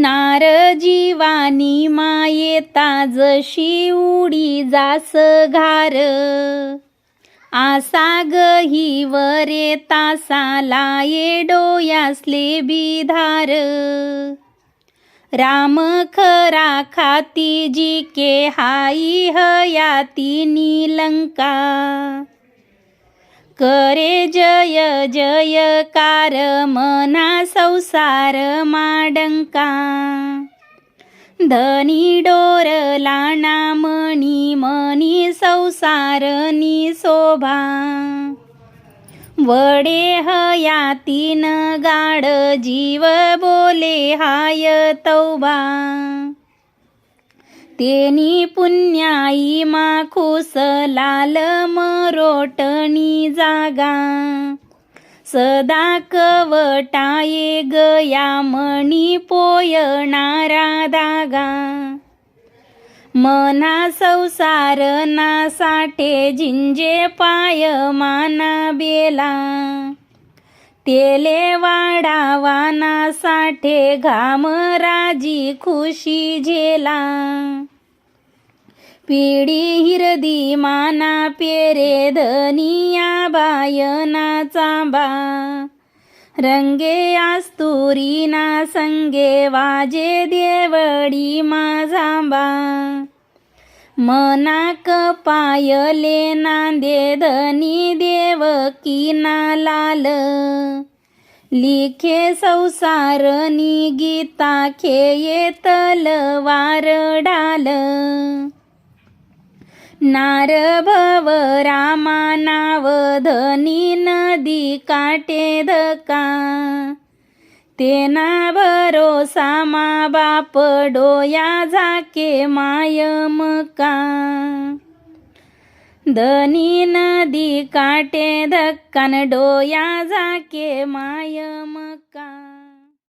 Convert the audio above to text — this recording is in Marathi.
नार जीवानी मायेता जशी उडी जास घार. आसा गही वरे तासाला ये डोयासले बिधार. राम खरा खाती जी के हाई हयाती निलंका करे जय जयकार मना संसार माडंका. धनी डोरला नामणी मनी संसारनी शोभा. वडे हयातीन गाड जीव बोले हाय तौबा. तेनी पुण्याई माखूस लाल मरोटणी जागा. सदा कवटाये गया मणी पोयणारा दागा. मना संसार ना साठे झिंजे पाय माना बेला. तेले वाढावाना साठे घाम राजी खुशी झेला. पिढी हिरदी माना पेरे धनिया बायना चांबा. रंगे आस्तुरी ना संगे वाजे देवडी माझांबा मना कपायले नांदे धनी देवकी ना लाल. लिखे संसारनी गीता खेये तलवार डाल. नारभव रामा नाव धनी नदी काटे धका. तेना भरोसा मा बाप डोया झाके मायमका धनी नदी काटे धक्कान डोया झाके मायमका